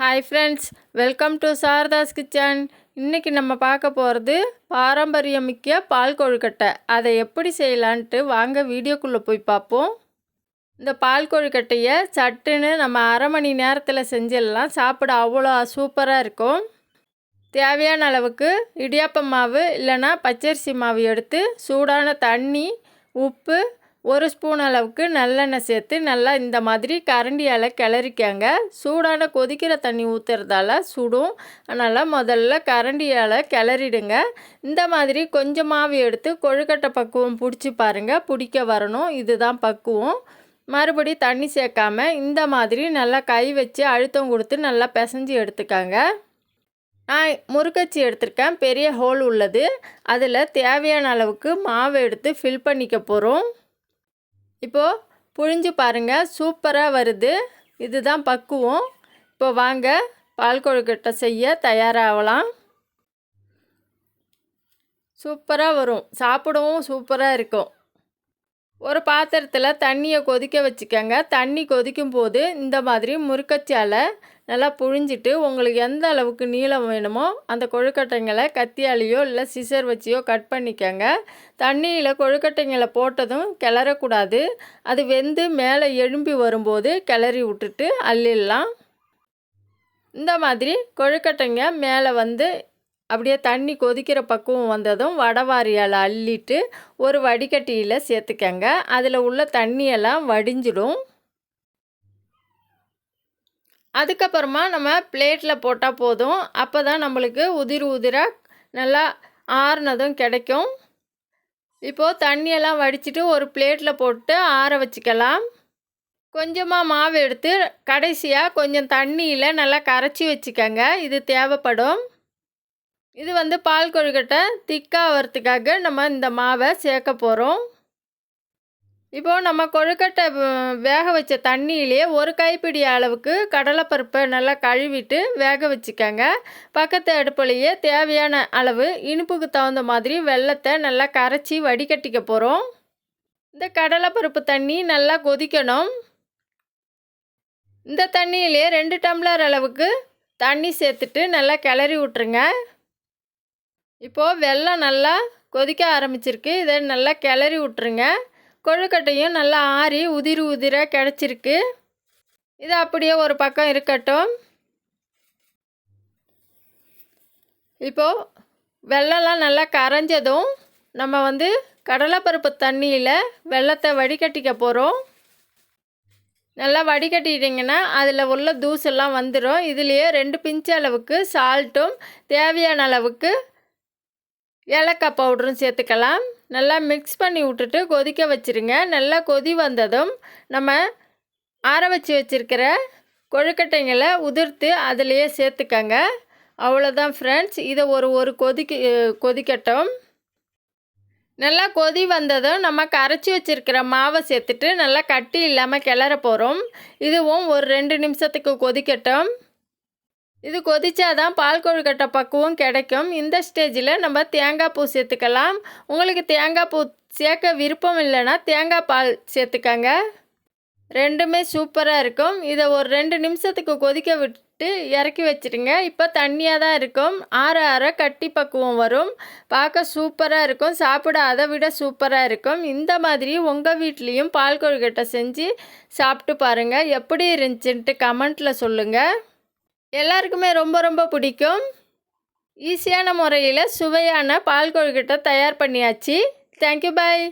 Hi friends welcome to Saradha's kitchen இன்றைக்கி நம்ம பார்க்க போகிறது பாரம்பரியமிக்க பால் கொழுக்கட்டை. அதை எப்படி செய்யலான்ட்டு வாங்க வீடியோக்குள்ளே போய் பார்ப்போம். இந்த பால் கொழுக்கட்டையை சட்டுன்னு நம்ம அரை மணி நேரத்தில் செஞ்சிடலாம். சாப்பிட அவ்வளோ சூப்பராக இருக்கும். தேவையான அளவுக்கு இடியாப்பம் மாவு இல்லைன்னா பச்சரிசி மாவு எடுத்து சூடான தண்ணி உப்பு ஒரு ஸ்பூன் அளவுக்கு நல்லெண்ணெய் சேர்த்து நல்லா இந்த மாதிரி கரண்டியால் கிளறிக்கங்க. சூடான கொதிக்கிற தண்ணி ஊற்றுறதால சுடும். அதனால் முதல்ல கரண்டியால் கிளறிடுங்க. இந்த மாதிரி கொஞ்சமாகவே எடுத்து கொழுக்கட்டை பக்குவம் பிடிச்சி பாருங்கள் பிடிக்க வரணும். இதுதான் பக்குவம். மறுபடி தண்ணி சேர்க்காம இந்த மாதிரி நல்லா கை வச்சு அழுத்தம் கொடுத்து நல்லா பிசைஞ்சு எடுத்துக்காங்க. நான் முறுக்கச்சி எடுத்திருக்கேன். பெரிய ஹோல் உள்ளது. அதில் தேவையான அளவுக்கு மாவு எடுத்து ஃபில் பண்ணிக்க போகிறோம் இப்போது புழிஞ்சு பாருங்கள் சூப்பராக வருது. இதுதான் பக்குவம். இப்போ வாங்க பால் கொழுக்கட்டை செய்ய தயாராகலாம். சூப்பராக வரும். சாப்பிடவும் சூப்பராக இருக்கும். ஒரு பாத்திரத்தில் தண்ணியை கொதிக்க வச்சுக்கோங்க. தண்ணி கொதிக்கும் போது இந்த மாதிரி முறுக்கச்சாலை நல்லா புழிஞ்சிட்டு உங்களுக்கு எந்த அளவுக்கு நீளம் வேணுமோ அந்த கொழுக்கட்டைங்களை கத்தியாலேயோ இல்லை சிசர் வச்சியோ கட் பண்ணிக்கோங்க. தண்ணியில் கொழுக்கட்டைங்களை போட்டதும் கிளறக்கூடாது. அது வெந்து மேலே எழும்பி வரும்போது கிளறி விட்டுட்டு அள்ளிடலாம். இந்த மாதிரி கொழுக்கட்டைங்க மேலே வந்து அப்படியே தண்ணி கொதிக்கிற பக்குவம் வந்ததும் வடவாரியால் அள்ளிட்டு ஒரு வடிகட்டியில் சேர்த்துக்கங்க. அதில் உள்ள தண்ணியெல்லாம் வடிஞ்சிடும். அதுக்கப்புறமா நம்ம பிளேட்டில் போட்டால் போதும். அப்போ தான் நம்மளுக்கு உதிர் உதிராக நல்லா ஆறுனதும் கிடைக்கும். இப்போது தண்ணியெல்லாம் வடிச்சிட்டு ஒரு பிளேட்டில் போட்டு ஆற வச்சுக்கலாம். கொஞ்சமாக மாவு எடுத்து கடைசியாக கொஞ்சம் தண்ணியில் நல்லா கரைச்சி வச்சுக்கோங்க. இது தேவைப்படும். இது வந்து பால் கொழுக்கட்டை திக்காக வரத்துக்காக நம்ம இந்த மாவை சேர்க்க போகிறோம் இப்போது நம்ம கொழுக்கட்டை வேக வச்ச தண்ணியிலே ஒரு கைப்பிடி அளவுக்கு கடலைப்பருப்பை நல்லா கழுவிட்டு வேக வச்சுக்கோங்க. பக்கத்து அடுப்புலையே தேவையான அளவு இனிப்புக்கு தகுந்த மாதிரி வெள்ளத்தை நல்லா கரைச்சி வடிகட்டிக்க போகிறோம் இந்த கடலைப்பருப்பு தண்ணி நல்லா கொதிக்கணும். இந்த தண்ணியிலே ரெண்டு டம்ளர் அளவுக்கு தண்ணி சேர்த்துட்டு நல்லா கிளறி விட்ருங்க இப்போது வெள்ளம் நல்லா கொதிக்க ஆரம்பிச்சிருக்கு. இதை நல்லா கிளறி விட்ருங்க கொழுக்கட்டையும் நல்லா ஆறி உதிரி உதிராக கிடச்சிருக்கு. இது அப்படியே ஒரு பக்கம் இருக்கட்டும். இப்போது வெள்ளம்லாம் நல்லா கரைஞ்சதும் நம்ம வந்து கடலைப்பருப்பு தண்ணியில் வெள்ளத்தை வடிகட்டிக்க போகிறோம் நல்லா வடிகட்டிட்டிங்கன்னா அதில் உள்ள தூசெல்லாம் வந்துடும் இதுலேயே ரெண்டு பிஞ்சு அளவுக்கு சால்ட்டும் தேவையான அளவுக்கு ஏலக்காய் பவுடரும் சேர்த்துக்கலாம். நல்லா மிக்ஸ் பண்ணி விட்டுட்டு கொதிக்க வச்சுருங்க. நல்லா கொதி வந்ததும் நம்ம ஆற வச்சு வச்சுருக்கிற கொழுக்கட்டைங்களை உதிர்த்து அதிலையே சேர்த்துக்கங்க. அவ்வளோதான் ஃப்ரெண்ட்ஸ் இதை ஒரு ஒரு கொதிக்க கொதிக்கட்டும். நல்லா கொதி வந்ததும் நம்ம கரைச்சி வச்சுருக்கிற மாவை சேர்த்துட்டு நல்லா கட்டி இல்லாமல் கிளற போகிறோம் இதுவும் ஒரு ரெண்டு நிமிஷத்துக்கு கொதிக்கட்டும். இது கொதிச்சாதான் பால் கொழுக்கட்டை பக்குவம் கிடைக்கும். இந்த ஸ்டேஜில் நம்ம தேங்காய் பூ சேர்த்துக்கலாம். உங்களுக்கு தேங்காய் பூ சேர்க்க விருப்பம் இல்லைன்னா தேங்காய் பால் சேர்த்துக்கங்க. ரெண்டுமே சூப்பராக இருக்கும். இதை ஒரு ரெண்டு நிமிஷத்துக்கு கொதிக்க விட்டு இறக்கி வச்சுடுங்க. இப்போ தண்ணியாக தான் இருக்கும். ஆற ஆற கட்டி பக்குவம் வரும். பார்க்க சூப்பராக இருக்கும். சாப்பிட அதை விட சூப்பராக இருக்கும். இந்த மாதிரி உங்கள் வீட்லேயும் பால் கொழுக்கட்டை செஞ்சு சாப்பிட்டு பாருங்கள் எப்படி இருந்துச்சுன்ட்டு கமெண்ட்டில் சொல்லுங்கள் எல்லாருக்குமே ரொம்ப ரொம்ப பிடிக்கும். ஈஸியான முறையில் சுவையான பால் கொழுக்கட்டை தயார் பண்ணியாச்சு. Thank you bye